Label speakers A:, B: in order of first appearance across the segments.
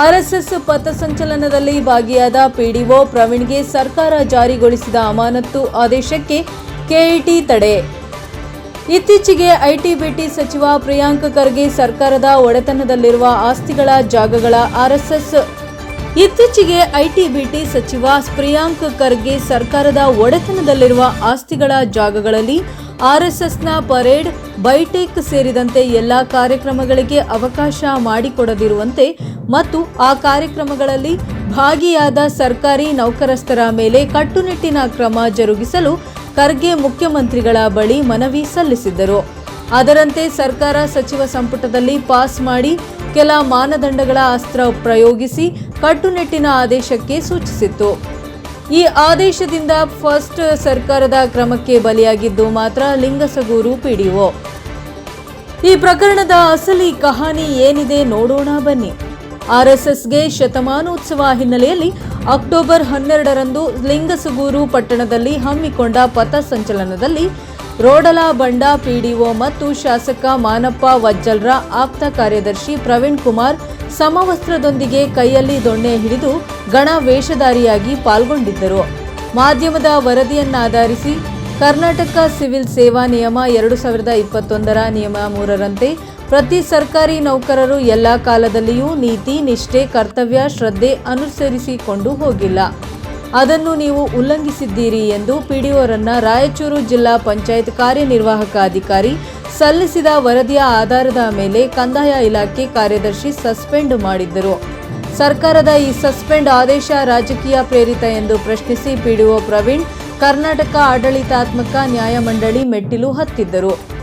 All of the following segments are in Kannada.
A: ಆರ್ಎಸ್ಎಸ್ ಪಥಸಂಚಲನದಲ್ಲಿ ಭಾಗಿಯಾದ ಪಿಡಿಒ ಪ್ರವೀಣ್ಗೆ ಸರ್ಕಾರ ಜಾರಿಗೊಳಿಸಿದ ಅಮಾನತ್ತು ಆದೇಶಕ್ಕೆ ಕೆಇಟಿ ತಡೆ. ಇತ್ತೀಚೆಗೆ ಐಟಿ ಬಿಟಿ ಸಚಿವ ಪ್ರಿಯಾಂಕ್ ಖರ್ಗೆ ಸರ್ಕಾರದ ಒಡೆತನದಲ್ಲಿರುವ ಆಸ್ತಿಗಳ ಜಾಗಗಳ ಆರ್ಎಸ್ಎಸ್. ಇತ್ತೀಚೆಗೆ ಐಟಿ ಬಿಟಿ ಸಚಿವ ಪ್ರಿಯಾಂಕ್ ಖರ್ಗೆ ಸರ್ಕಾರದ ಒಡೆತನದಲ್ಲಿರುವ ಆಸ್ತಿಗಳ ಜಾಗಗಳಲ್ಲಿ ಆರ್ಎಸ್ಎಸ್ನ ಪರೇಡ್, ಬೈಟೆಕ್ ಸೇರಿದಂತೆ ಎಲ್ಲ ಕಾರ್ಯಕ್ರಮಗಳಿಗೆ ಅವಕಾಶ ಮಾಡಿಕೊಡದಿರುವಂತೆ ಮತ್ತು ಆ ಕಾರ್ಯಕ್ರಮಗಳಲ್ಲಿ ಭಾಗಿಯಾದ ಸರ್ಕಾರಿ ನೌಕರಸ್ಥರ ಮೇಲೆ ಕಟ್ಟುನಿಟ್ಟಿನ ಕ್ರಮ ಜರುಗಿಸಲು ಖರ್ಗೆ ಮುಖ್ಯಮಂತ್ರಿಗಳ ಬಳಿ ಮನವಿ ಸಲ್ಲಿಸಿದ್ದರು. ಅದರಂತೆ ಸರ್ಕಾರ ಸಚಿವ ಸಂಪುಟದಲ್ಲಿ ಪಾಸ್ ಮಾಡಿ ಕೆಲ ಮಾನದಂಡಗಳ ಅಸ್ತ್ರ ಪ್ರಯೋಗಿಸಿ ಕಟ್ಟುನಿಟ್ಟಿನ ಆದೇಶಕ್ಕೆ ಸೂಚಿಸಿತ್ತು. ಈ ಆದೇಶದಿಂದ ಫಸ್ಟ್ ಸರ್ಕಾರದ ಕ್ರಮಕ್ಕೆ ಬಲಿಯಾಗಿದ್ದು ಮಾತ್ರ ಲಿಂಗಸಗೂರು ಪಿಡಿಒ. ಈ ಪ್ರಕರಣದ ಅಸಲಿ ಕಹಾನಿ ಏನಿದೆ ನೋಡೋಣ ಬನ್ನಿ. ಆರ್ಎಸ್ಎಸ್ಗೆ ಶತಮಾನೋತ್ಸವ ಹಿನ್ನೆಲೆಯಲ್ಲಿ ಅಕ್ಟೋಬರ್ ಹನ್ನೆರಡರಂದು ಲಿಂಗಸಗೂರು ಪಟ್ಟಣದಲ್ಲಿ ಹಮ್ಮಿಕೊಂಡ ಪಥಸಂಚಲನದಲ್ಲಿ ರೋಡಲ ಬಂಡ ಪಿಡಿಒ ಮತ್ತು ಶಾಸಕ ಮಾನಪ್ಪ ವಜ್ಜಲ್ರ ಆಪ್ತ ಕಾರ್ಯದರ್ಶಿ ಪ್ರವೀಣ್ ಕುಮಾರ್ ಸಮವಸ್ತ್ರದೊಂದಿಗೆ ಕೈಯಲ್ಲಿ ದೊಣ್ಣೆ ಹಿಡಿದು ಗಣ ವೇಷಧಾರಿಯಾಗಿ ಪಾಲ್ಗೊಂಡಿದ್ದರು. ಮಾಧ್ಯಮದ ವರದಿಯನ್ನಾಧರಿಸಿ ಕರ್ನಾಟಕ ಸಿವಿಲ್ ಸೇವಾ ನಿಯಮ ಎರಡು ಸಾವಿರದ ಇಪ್ಪತ್ತೊಂದರ ನಿಯಮ ಮೂರರಂತೆ ಪ್ರತಿ ಸರ್ಕಾರಿ ನೌಕರರು ಎಲ್ಲ ಕಾಲದಲ್ಲಿಯೂ ನೀತಿ ನಿಷ್ಠೆ ಕರ್ತವ್ಯ ಶ್ರದ್ಧೆ ಅನುಸರಿಸಿಕೊಂಡು ಹೋಗಿಲ್ಲ. ಅದನ್ನು ನೀವು ಉಲ್ಲಂಘಿಸಿದ್ದೀರಿ ಎಂದು ಪಿಡಿಒರನ್ನ ರಾಯಚೂರು ಜಿಲ್ಲಾ ಪಂಚಾಯತ್ ಕಾರ್ಯನಿರ್ವಾಹಕ ಅಧಿಕಾರಿ ಸಲ್ಲಿಸಿದ ವರದಿಯ ಆಧಾರದ ಮೇಲೆ ಕಂದಾಯ ಇಲಾಖೆ ಕಾರ್ಯದರ್ಶಿ ಸಸ್ಪೆಂಡ್ ಮಾಡಿದ್ದರು. ಸರ್ಕಾರದ ಈ ಸಸ್ಪೆಂಡ್ ಆದೇಶ ರಾಜಕೀಯ ಪ್ರೇರಿತ ಎಂದು ಪ್ರಶ್ನಿಸಿ ಪಿಡಿಒ ಪ್ರವೀಣ್, ಕರ್ನಾಟಕ ಆಡಳಿತಾತ್ಮಕ ನ್ಯಾಯಮಂಡಳಿ ಮೆಟ್ಟಿಲು ಹತ್ತಿದ್ದರು.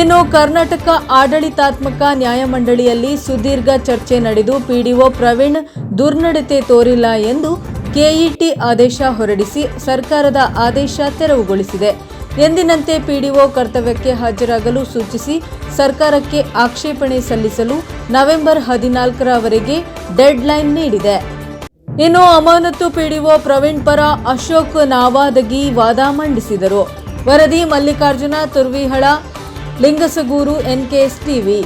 A: ಇನ್ನು ಕರ್ನಾಟಕ ಆಡಳಿತಾತ್ಮಕ ನ್ಯಾಯಮಂಡಳಿಯಲ್ಲಿ ಸುದೀರ್ಘ ಚರ್ಚೆ ನಡೆದು ಪಿಡಿಒ ಪ್ರವೀಣ್ ದುರ್ನಡತೆ ತೋರಿಲ್ಲ ಎಂದು ಕೆಇಟಿ ಆದೇಶ ಹೊರಡಿಸಿ ಸರ್ಕಾರದ ಆದೇಶ ತೆರವುಗೊಳಿಸಿದೆ. ಎಂದಿನಂತೆ ಪಿಡಿಒ ಕರ್ತವ್ಯಕ್ಕೆ ಹಾಜರಾಗಲು ಸೂಚಿಸಿ ಸರ್ಕಾರಕ್ಕೆ ಆಕ್ಷೇಪಣೆ ಸಲ್ಲಿಸಲು ನವೆಂಬರ್ ಹದಿನಾಲ್ಕರವರೆಗೆ ಡೆಡ್ಲೈನ್ ನೀಡಿದೆ. ಇನ್ನು ಅಮಾನತು ಪಿಡಿಒ ಪ್ರವೀಣ್ ಪರ ಅಶೋಕ್ ನಾವಾದಗಿ ವಾದ ಮಂಡಿಸಿದರು. ವರದಿ ಮಲ್ಲಿಕಾರ್ಜುನ ತುರ್ವಿಹಳ, ಲಿಂಗಸಗೂರು, ಎನ್ಕೆಎಸ್ ಟಿವಿ.